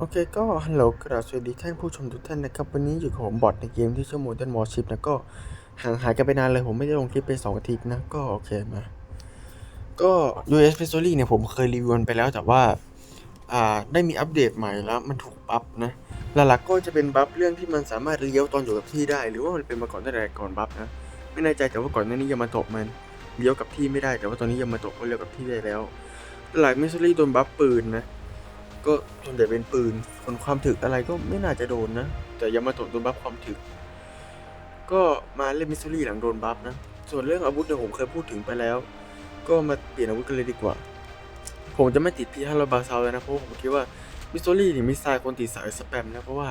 โอเคก็ฮัลโหลกราบสวัสดีท่านผู้ชมทุกท่านนะครับ วันนี้อยู่กับผมบอทในเกมที่ชื่อ Modern Warship นะก็ห่างหายกันไปนานเลย ผมไม่ได้ลงคลิปไป2อาทิตย์นะ ก็โอเคมา ก็ US p e s o l y เนี่ยผมเคยรีวิวไปแล้วแต่ว่า อ่าได้มีอัปเดตใหม่แล้วมันถูกบัฟนะ หลักๆก็จะเป็นบัฟเรื่องที่มันสามารถเลี้ยวตอนอยู่กับที่ได้ หรือว่ามันเป็นมาก่อนตั้งแต่ก่อนบัฟนะ ไม่แน่ใจแต่ว่าก่อนหน้านี้ยามาตะมันเลี้ยวกับที่ไม่ได้ แต่ว่าตอนนี้ยามาตะก็เลี้ยวกับที่ได้แล้ว หลายเมสซอรี่โดนบัฟปืนนะ ก็ส่วนใหญ่เป็นปืนส่วนความถึกอะไรก็ไม่น่าจะโดนนะ แต่ยามาโตะโดนบัฟความถึก ก็มาเล่นมิสซิลี่หลังโดนบัฟนะ ส่วนเรื่องอาวุธเนี่ยผมเคยพูดถึงไปแล้ว ก็มาเปลี่ยนอาวุธกันเลยดีกว่า ผมจะไม่ติดพีฮาร์บาซาวแล้วนะ เพราะผมคิดว่ามิสซิลี่นี่มิสไซล์คนติดสายสแปมนะ เพราะว่า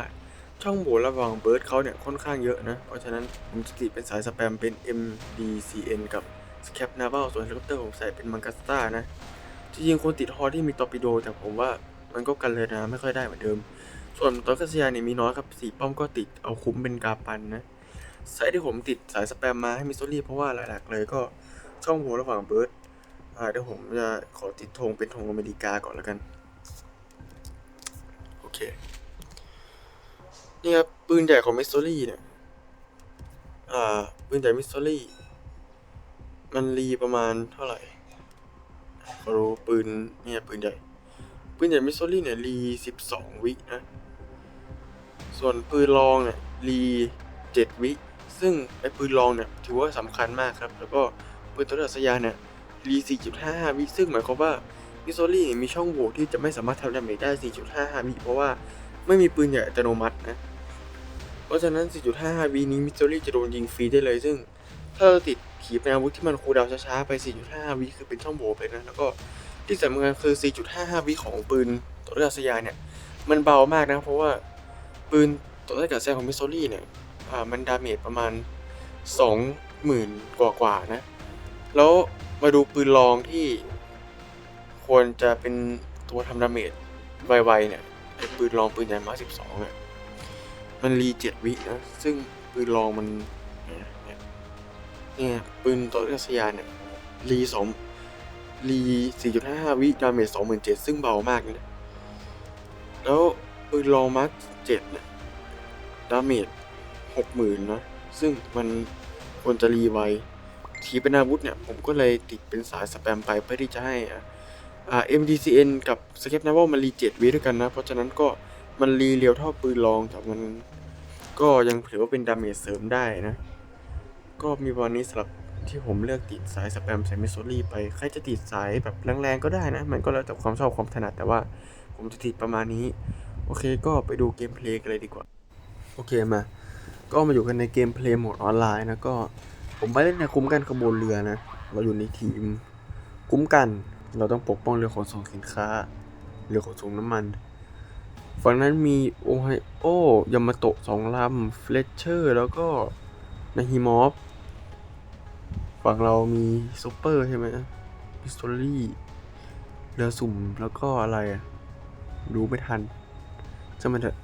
ช่องโหว่ระหว่างเบิร์ดเขาเนี่ยค่อนข้างเยอะนะ เพราะฉะนั้นผมจะติดเป็นสายสแปมเป็น MDCN กับ Scap Naval ส่วนเฮลิคอปเตอร์ผมใส่เป็นมังกัสตานะจริงๆคนติดฮอที่มีตอร์ปิโด แต่ผมว่า มันก็กันเลยนะไม่ค่อยได้เหมือนเดิม ส่วนตอนกัสยาเนี่ยมีน้อยครับสีป้อมก็ติดเอาคุ้มเป็นกาปันนะสายที่ผมติดสายสแปมมาให้มิสโซรี่เพราะว่าหลักๆเลยก็ช่องโหว่ระหว่างเบิร์ดอ่าเดี๋ยวผมจะขอติดธงเป็นธงอเมริกาก่อนแล้วกัน โอเค นี่ครับปืนใหญ่ของมิสโซรี่เนี่ยอ่าปืนใหญ่มิสโซรี่มันรีประมาณเท่าไหร่เขารู้ปืนเนี่ยปืนใหญ่ ปืนใหญ่มิสซูรี่เนี่ยรีสิบสองวินะ ส่วนปืนรองเนี่ยรีเจ็ดวิ ซึ่งไอ้ปืนรองเนี่ยถือว่าสำคัญมากครับ แล้วก็ปืนตัวอัศยาเนี่ยรีสี่จุดห้าห้าวิ ซึ่งหมายความว่ามิสซูรี่มีช่องโหว่ที่จะไม่สามารถทำดาเมจได้สี่จุดห้าห้าวิ เพราะว่าไม่มีปืนใหญ่อัตโนมัตินะ เพราะฉะนั้น 4.55วินี้มิสซูรี่จะโดนยิงฟรีได้เลยซึ่งถ้าเราติดขีปนาวุธที่มันคูดาวช้าๆ ไป 4.5 วิคือเป็นช่องโหว่ไปนะ แล้วก็ ที่สำคัญคือ 4.55 วิของปืนตัวเรือสยานเนี่ย มันเบามากนะ เพราะว่าปืนตัวเรือกับแซงของมิสซูรี่เนี่ยมันดาเมจประมาณ 20,000 กว่ากว่านะ แล้วมาดูปืนรองที่ควรจะเป็นตัวทำดาเมจไวๆเนี่ยไอ้ปืนรองปืนใหญ่มา 12เนี่ยมันรีเจ็ดวินะซึ่งปืนรองมันเนี่ยเนี่ยเนี่ยปืนตัวรัสยานเนี่ยรีสอง รีสี่จุดห้าห้าวิดาเมจสองหมื่นเจ็ดซึ่งเบามากนะ แล้วปืนรองมาร์คเนี่ยดาเมจหกหมื่นะ ซึ่งมันควรจะรีไวทีเป็นอาวุธเนี่ย ผมก็เลยติดเป็นสายสแปมไปเพื่อที่จะให้อ่า MDCN กับ s c a p n a v a l มันรีเจ็ดวิด้วยกันนะ เพราะฉะนั้นก็มันรีเรียวเท่าปืนรองแต่มันก็ยังถือว่าเป็นดาเมจเสริมได้นะ ก็มีวันนี้สำหรับ ที่ผมเลือกติดสายสแปมสายมิสซูรี่ไป ใครจะติดสายแบบแรงๆก็ได้นะ มันก็แล้วแต่ความชอบความถนัดแต่ว่าผมจะติดประมาณนี้ โอเคก็ไปดูเกมเพลย์กันเลยดีกว่า โอเคมา ก็มาอยู่กันในเกมเพลย์โหมดออนไลน์นะก็ ผมไปเล่นในคุ้มกันขบวนเรือนะ เราอยู่ในทีม คุ้มกัน เราต้องปกป้องเรือขนส่งสินค้า เรือขนส่งน้ำมัน ฝั่งนั้นมีโอไฮโอยามาโตะสองลำเฟลเชอร์ แล้วก็นาฮิมอฟ ฝั่งเรามีซูเปอร์ใช่ไหมพิสตอรี่เรือสุ่มแล้วก็อะไรอะดูไม่ทัน จะมันเถอะ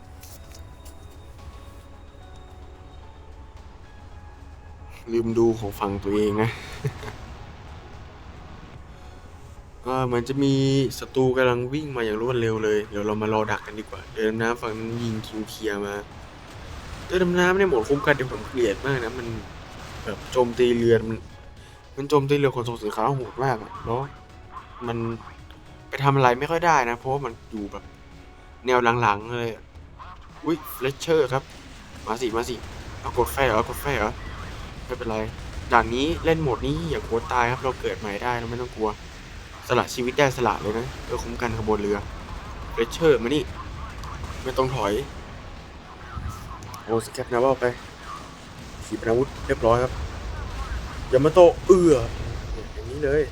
ลืมดูของฝั่งตัวเองนะอ่าเหมือนจะมีศัตรูกำลังวิ่งมาอย่างรวดเร็วเลย เดี๋ยวเรามารอดักกันดีกว่า เดินน้ำฝั่งนั้นยิงคิวเคลียมาเดินน้ำในโหมดคุ้มกันเดี๋ยวผมเกลียดมากนะ มันแบบโจมตีเรือมัน มันโจมตีเรือขนส่งสินค้าโหดมากอะแล้วมันไปทำอะไรไม่ค่อยได้นะ เพราะว่ามันอยู่แบบ แนวหลังๆเลยอุ้ยเลเชอร์ครับ มาสิมาสิเอากดไฟเหรอกดไฟเหรอไม่เป็นไรด่านนี้เล่นโหมดนี้อย่ากลัวตายครับเราเกิดใหม่ได้เราไม่ต้องกลัว สละชีวิตได้สละเลยนะเพื่อคุ้มกันขบวนเรือเรเชอร์มานี่ไม่ต้องถอยโอ้สแคปนะว่าไปขีปนาวุธเรียบร้อยครับ ยามาโตะเอืออย่างนี้เลย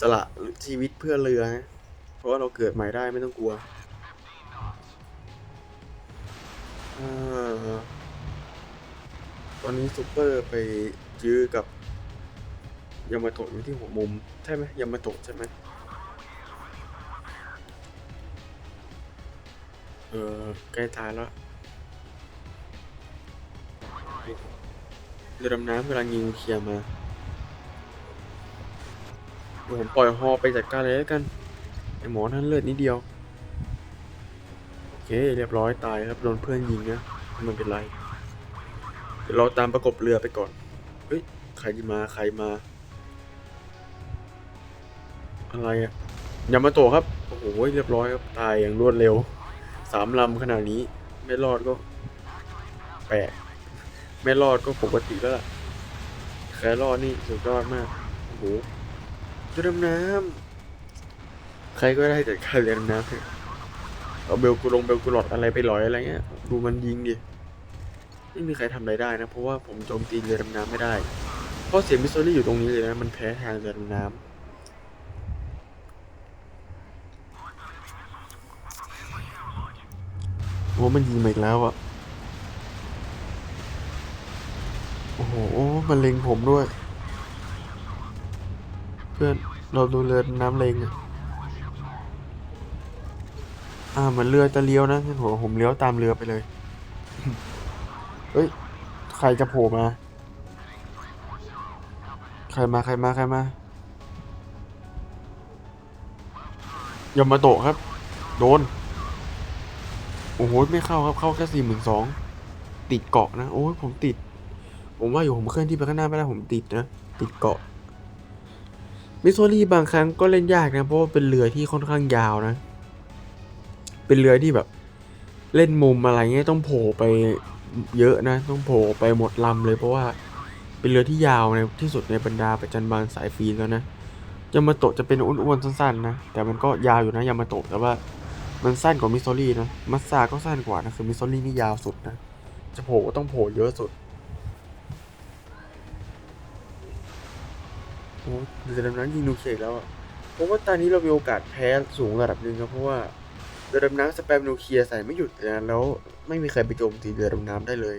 สละชีวิตเพื่อเรือนะ เพราะว่าเราเกิดใหม่ได้ไม่ต้องกลัวอตอนนี้ซูเปอร์ไปยื้อกับยามาโตะอยู่ที่หัวมุม ใช่ไหมยามาโตะใช่ไหมเออใกล้ตายแล้ว เรือดำน้ำกำลังยิงเคลียร์มาเดี๋ยวผมปล่อยฮอไปจัดการเลยแล้วกันไอหมอนั่นเลือดนิดเดียว โอเคเรียบร้อยตายครับโดนเพื่อนยิงนะมันเป็นไร เดี๋ยวเราตามประกบเรือไปก่อน เฮ้ยใครมาใครมา อะไรอะยามาโตะครับ โอ้โหเรียบร้อยครับตายอย่างรวดเร็ว สามลำขนาดนี้ ไม่รอดก็แปลก ไม่รอดก็ปกติแล้วล่ะแค่รอดนี่สุดยอดมากโอ้โหเรือดำน้ำใครก็ได้จัดการเรือดำน้ำเอาเบลกูลงเบลกูหลอดอะไรไปหลอยอะไรเงี้ย ดูมันยิงดิไม่มีใครทำอะไรได้นะ เพราะว่าผมโจมตีเรือดำน้ำไม่ได้ เพราะเสียงมิสซูรี่อยู่ตรงนี้เลยนะ มันแพ้ทางเรือดำน้ำโอ้มันยิงมาอีกแล้วอะ โอ้โหมันเล็งผมด้วย เพื่อนเราดูเรือน้ำเล็งอะอ่าเหมือนเรือจะเลี้ยวนะงั้นผมผมเลี้ยวตามเรือไปเลยเฮ้ยใครจะโผล่มา ใครมาใครมาใครมา ยามาโตะครับ โดน โอ้โห ไม่เข้าครับ เข้าแค่สี่หมื่นสอง ติดเกาะนะ โอ้ยผมติด ผมว่าอยู่ผมเคลื่อนที่ไปข้างหน้าไม่ได้ผมติดนะ ติดเกาะ มิสโซรีบางครั้งก็เล่นยากนะ เพราะว่าเป็นเรือที่ค่อนข้างยาวนะ เป็นเรือที่แบบ เล่นมุมอะไรเงี้ยต้องโผล่ไปเยอะนะ ต้องโผล่ไปหมดลำเลยเพราะว่าเป็นเรือที่ยาวในที่สุดในบรรดาประจันบานสายฟรีแล้วนะยามาโตะจะเป็นอ้วนๆสั้นๆนะ แต่มันก็ยาวอยู่นะยามาโตะแต่ว่ามันสั้นกว่ามิสโซรีนะมัสซาก็สั้นกว่านะคือมิสโซรีนี่ยาวสุดนะจะโผล่ก็ต้องโผล่เยอะสุด โอ้เรือดำน้ำยิงนูเคลียร์อีกแล้วอะเพราะว่าตอนนี้เรามีโอกาสแพ้สูงระดับหนึ่งครับเพราะว่าเรือดำน้ำสแปมนูเคลียร์ใส่ไม่หยุดนะแล้วไม่มีใครไปโจมตีเรือดำน้ำได้เลย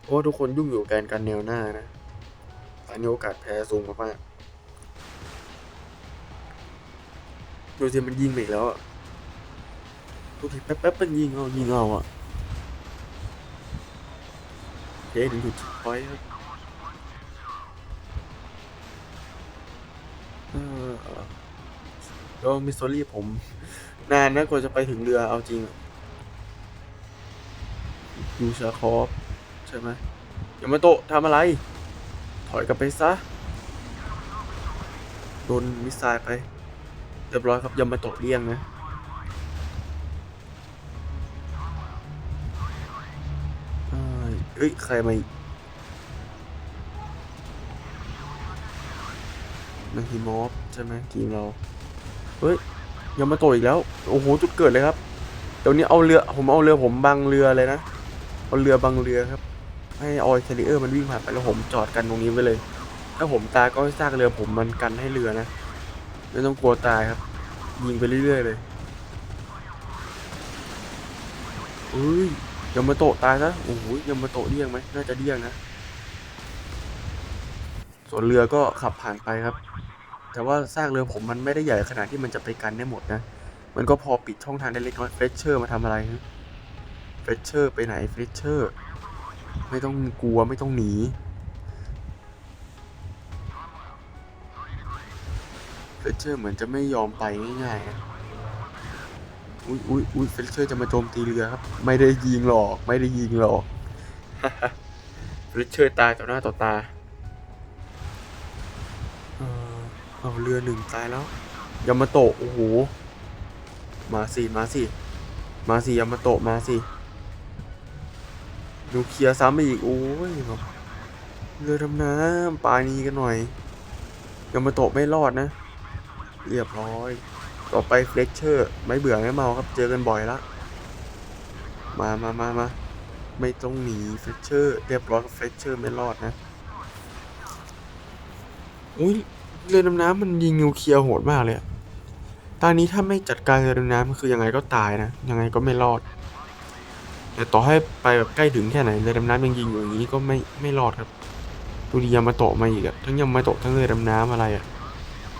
เพราะว่าทุกคนยุ่งอยู่กับการกันแนวหน้านะตอนนี้โอกาสแพ้สูงมากๆดูสิมันยิงไปอีกแล้วอะทุกทีแป๊บๆมันยิงเอายิงเอาอะโอเคถึงจุดพอยครับ แล้วมิสโซรี่ผม นานนะกว่าจะไปถึงเรือเอาจริงยูชาคอฟใช่ไหมยามาโตะทำอะไร ถอยกลับไปซะ โดนมิสไซล์ไป เรียบร้อยครับยามาโตะเลี่ยงนะเอ้ยเอ้ยใครมาอีก นาฮิมอฟใช่ไหมทีมเรา เฮ้ยยามาโตะอีกแล้ว โอ้โห จุดเกิดเลยครับเดี๋ยวนี้เอาเรือ ผมเอาเรือผมบังเรือเลยนะ เอาเรือบังเรือครับ ให้ออยแคริเออร์มันวิ่งผ่านไปแล้วผมจอดกันตรงนี้ไว้เลย ถ้าผมตายก็ให้ซากเรือผมมันกันให้เรือนะ ไม่ต้องกลัวตายครับ ยิงไปเรื่อยๆเลยอุ้ยยามาโตะตายซะ โอ้โหยามาโตะเดี้ยงไหม น่าจะเดี้ยงนะ ส่วนเรือก็ขับผ่านไปครับ แต่ว่าซากเรือผมมันไม่ได้ใหญ่ขนาดที่มันจะไปกันได้หมดนะ มันก็พอปิดช่องทางได้เล็กน้อยเฟรชเชอร์มาทำอะไรฮะเฟรชเชอร์ไปไหนเฟรชเชอร์ไม่ต้องกลัวไม่ต้องหนีเฟลเชอร์เหมือนจะไม่ยอมไปง่ายๆอุ้ยอุ้ยอุ้ยเฟลเชอร์จะมาโจมตีเรือครับ ไม่ได้ยิงหรอก ไม่ได้ยิงหรอกเฟลเชอร์ตายต่อหน้าต่อตา เอาเรือหนึ่งตายแล้ว ยามาโตะโอ้โห มาสิ มาสิ มาสิ ยามาโตะมาสิดูเคลียร์ซ้ำอีก โอ้ยแบบเรือดำน้ำปานีกันหน่อย ยามาโตะไม่รอดนะ เรียบร้อย ต่อไปเฟลเชอร์ ไม่เบื่อไม่เมาครับ เจอกันบ่อยละ มามามามาไม่ต้องหนีเฟลเชอร์ เรียบร้อยกับเฟลเชอร์ไม่รอดนะ อุ้ย เรือดำน้ำมันยิงนิวเคลียร์โหดมากเลยอะตอนนี้ถ้าไม่จัดการเรือดำน้ำคือยังไงก็ตายนะ ยังไงก็ไม่รอด แต่ต่อให้ไปแบบใกล้ถึงแค่ไหนเรือดำน้ำยังยิงอยู่อย่างนี้ก็ไม่ไม่รอดครับดูดียามาโตะมาอีกอะทั้งยามาโตะทั้งเรือดำน้ำอะไรอะ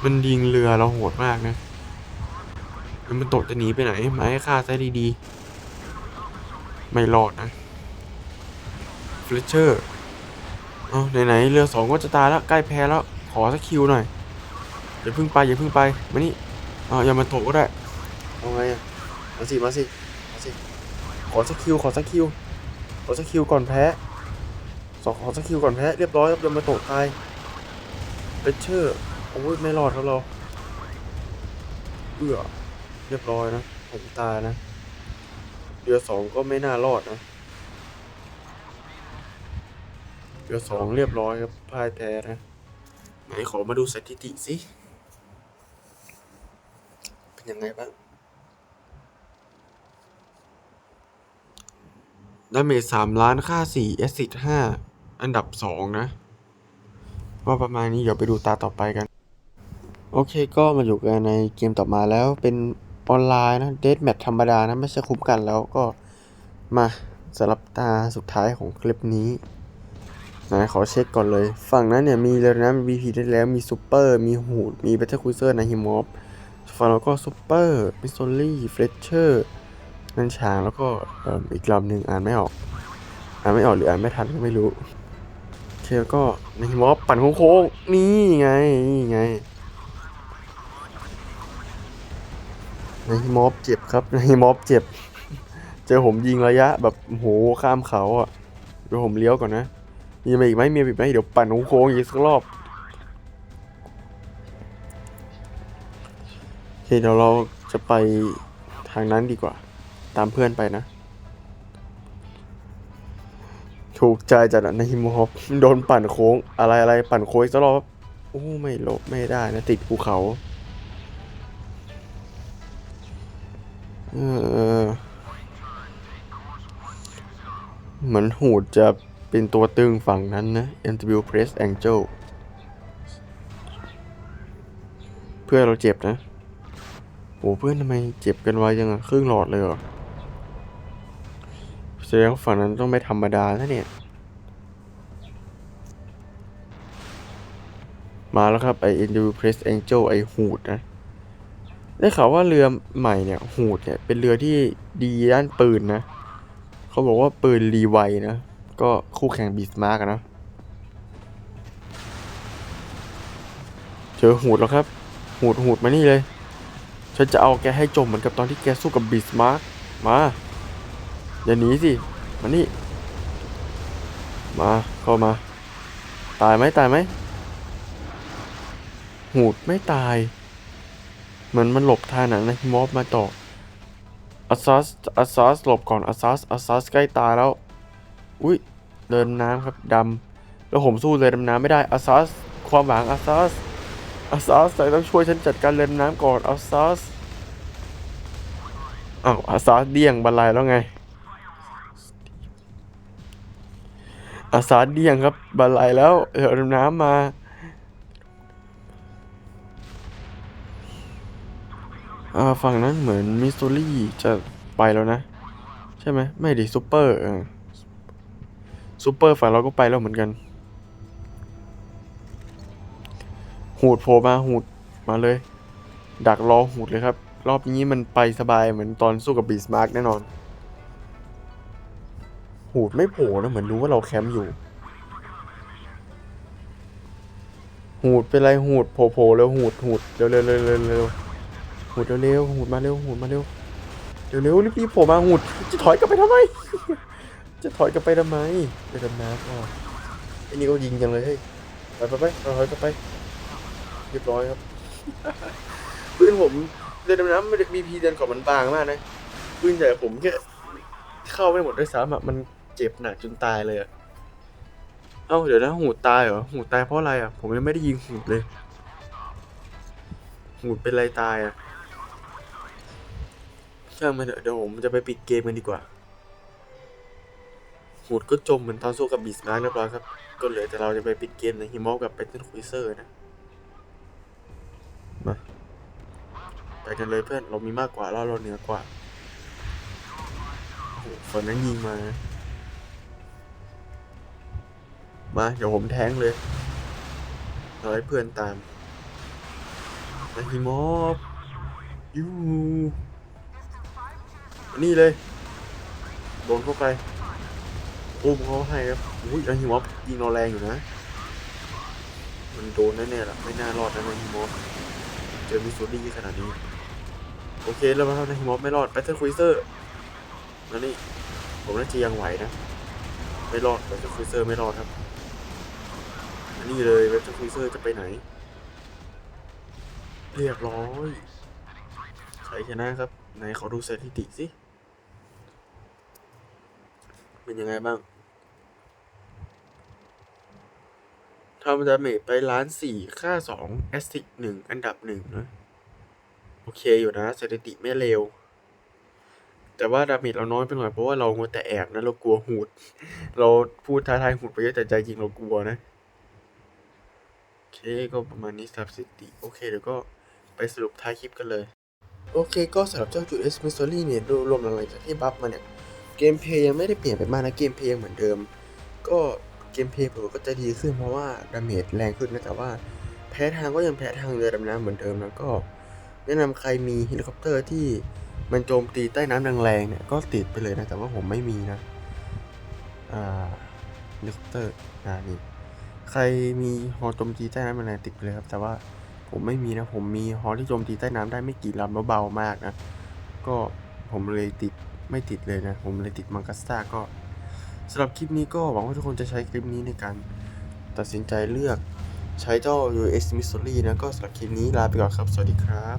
มันยิงเรือเราโหดมากนะยามาโตะจะหนีไปไหนมาให้ฆ่าซะดีๆ ไม่รอดนะเฟลเชอร์เอาไหนๆเรือสองก็จะตายแล้วใกล้แพ้แล้ว ขอสักคิวหน่อยอย่าพิ่งไปอย่าพิ่งไปมานี่เอาอย่ามาโถก็ได้เอาไงอะมาสิมาสิมาสิขอสักคิวขอสักคิวขอสักคิวก่อนแพ้สองขอสักคิวก่อนแพ้เรียบร้อยครับยามาโตะตายเปเชอร์โอ้ยไม่รอดครับเราเอื้อเรียบร้อยนะผมตายนะเรือสองก็ไม่น่ารอดนะเรือสองเรียบร้อยครับพ่ายแพ้นะ ไหนขอมาดูสถิติสิ เป็นยังไงบ้างดาเมจสามล้านค่าสี่แอซิดห้าอันดับสองนะ ว่าประมาณนี้เดี๋ยวไปดูตาต่อไปกัน โอเคก็มาอยู่กันในเกมต่อมาแล้วเป็นออนไลน์นะเดทแมทธรรมดานะ ไม่ใช่คุ้มกันแล้วก็มาสำหรับตาสุดท้ายของคลิปนี้ นะขอเช็คก่อนเลย ฝั่งนั้นเนี่ยมีเลยนะมี VP ได้แล้วมีซูเปอร์มีหูดมีเบเทอร์คุยเซอร์นะฮิมอฟฝั่งเราก็ซูเปอร์มิสโซลี่เฟรชเชอร์นั่นช้างแล้วก็เอ่ออีกลำหนึ่งอ่านไม่ออก อ่านไม่ออกหรืออ่านไม่ทันก็ไม่รู้โอเคแล้วก็ในมอฟปั่นโค้งๆนี่ไงนี่ไงในมอฟเจ็บครับในมอฟเจ็บ เจอผมยิงระยะแบบโหข้ามเขาอะเดี๋ยวผมเลี้ยวก่อนนะ มีมาอีกไหมมีอีกไหมเดี๋ยวปั่นโค้งอีกสักรอบโอเคเดี๋ยวเราจะไปทางนั้นดีกว่า ตามเพื่อนไปนะ ถูกใจจัดอะในฮิมฮอปโดนปั่นโค้ง อะไรอะไรปั่นโค้งอีกสักรอบโอ้ไม่ลบไม่ได้นะติดภูเขาเออเหมือนหูดจะ เป็นตัวตึงฝั่งนั้นนะ MW Press Angel เพื่อเราเจ็บนะโอ้เพื่อนทำไมเจ็บกันไวยังอะครึ่งหลอดเลยเหรอแสดงว่าฝั่งนั้นต้องไม่ธรรมดานะเนี่ย มาแล้วครับไอ Nw Press Angel ไอหูดนะได้ข่าวว่าเรือใหม่เนี่ยหูดเนี่ยเป็นเรือที่ดีด้านปืนนะ เขาบอกว่าปืนรีไวนะ ก็คู่แข่งบีสมาร์กนะเจอหูดแล้วครับ หูดหูดมานี่เลย ฉันจะเอาแกให้จมเหมือนกับตอนที่แกสู้กับบิสมาร์กมา อย่าหนีสิ มานี่ มาเข้ามา ตายไหมตายไหม หูดไม่ตาย เหมือนมันหลบทางหนังนะมอฟมาต่ออัสซัสอัสซัสหลบก่อนอัสซัสอัสซัสใกล้ตายแล้ว อุ้ยเดินน้ำครับดำแล้วผมสู้เลยดำน้ำไม่ได้อัสซัสความหวังอัสซัสอัสซัสต่ต้องช่วยฉันจัดการเรือดำน้ำก่อนอัสซัสอ้าวอาซาสเดี่ยงบันไลแล้วไงอาซาสเดี่ยงครับบันไลแล้วเรือดำน้ำมาอาฝั่งนั้นเหมือนมิสซูรี่จะไปแล้วนะ ใช่ไหมไม่ดิซูเปอร์ ซูเปอร์ฝั่งเราก็ไปแล้วเหมือนกัน หูดโผล่มาหูดมาเลย ดักรอหูดเลยครับ รอบนี้มันไปสบายเหมือนตอนสู้กับบีสมาร์กแน่นอน หูดไม่โผล่นะเหมือนรู้ว่าเราแคมป์อยู่ หูดเป็นไรหูดโผล่โผล่เร็วหูดหูดเร็วเร็วเร็วเร็วเร็วหูดเร็วเร็วหูดมาเร็วหูดมาเร็วเร็วเร็วรีบรีบโผล่มาหูดจะถอยกลับไปทำไม จะถอยกลับไปทำไมไปดำน้ำอ๋อไอ้นี่ก็ยิงจังเลยเฮ้ยไปไปไปถอยกลับไปเรียบร้อยครับเพื่อนผมเรือดำน้ำมันมีพีเดินก่อนมันบางมากนะปืนใหญ่ผมแค่เข้าไม่หมดด้วยซ้ำอะมันเจ็บหนักจนตายเลยอะเอ้าเดี๋ยวนะหูตายเหรอหูตายเพราะอะไรอะผมยังไม่ได้ยิงหูเลยหูเป็นไรตายอะช่างมันเถอะเดี๋ยวผมจะไปปิดเกมกันดีกว่า หูดก็จมเหมือนตอนสู้กับบีสมาร์เรียบร้อยครับ ก็เหลือแต่เราจะไปปิดเกมในฮิมอลกับแบทเทิลคุยเซอร์นะ มาไปกันเลยเพื่อน เรามีมากกว่าเราเราเหนือกว่าโอ้โหฝั่งนั้นยิงมา มา เดี๋ยวผมแทงเลยเราให้เพื่อนตามมาฮิมอบยูนี่เลย โดนเข้าไป อุ้มเขาให้ครับอุ้ยไอฮิมอบยิงเราแรงอยู่นะ มันโดนแน่ๆแหละไม่น่ารอดนะไอฮิมอบเจอมิสซูรี่ขนาดนี้ โอเคแล้วมาทำในฮิมอฟไม่รอดแบทเทิลคุยเซอร์แล้วนี่ผมน่าจะยังไหวนะ ไม่รอดแบตเวทคุยเซอร์ไม่รอดครับอันนี้เลยแบตเวทคุยเซอร์จะไปไหน เรียบร้อยใครชนะครับไหนขอดูสถิติสิ เป็นยังไงบ้างทำดาเมจไปล้านสี่ค่าสองแอสซิกหนึ่งอันดับหนึ่งนะ โอเคอยู่นะสถิติไม่เร็ว แต่ว่าดาเมจเราน้อยไปหน่อยเพราะว่าเรามัวแต่แอบนะ เรากลัวหูด เราพูดท้าทายหูดไปเยอะแต่ใจจริงเรากลัวนะ โอเคก็ประมาณนี้สับสถิติ โอเคเดี๋ยวก็ไปสรุปท้ายคลิปกันเลย โอเคก็สำหรับเจ้าจูเอสมิสซอรี่เนี่ยดยรวมหลังจากที่บัฟมาเนี่ย เกมเพย์ยังไม่ได้เปลี่ยนไปมากนะเกมเพย์ยังเหมือนเดิม ก็เกมเพย์ผมก็จะดีขึ้นเพราะว่าดาเมจแรงขึ้นนะแต่ว่าแพ้ทางก็ยังแพ้ทางเรือดำน้ำเหมือนเดิมแล้วก็ แนะนำใครมีเฮลิคอปเตอร์ที่มันโจมตีใต้น้ำแรงๆเนี่ยก็ติดไปเลยนะแต่ว่าผมไม่มีนะอ่าเฮลิคอปเตอร์อ่านี่ใครมีฮอโจมตีใต้น้ำแรงติดไปเลยครับแต่ว่าผมไม่มีนะผมมีฮอที่โจมตีใต้น้ำได้ไม่กี่ลำแล้วเบามากนะก็ผมเลยติด ไม่ติดเลยนะ ผมเลยติดมังกัสตาก็สำหรับคลิปนี้ก็หวังว่าทุกคนจะใช้คลิปนี้ในการตัดสินใจเลือกใช้เจ้า US Missouri นะก็สำหรับคลิปนี้ลาไปก่อนครับ สวัสดีครับ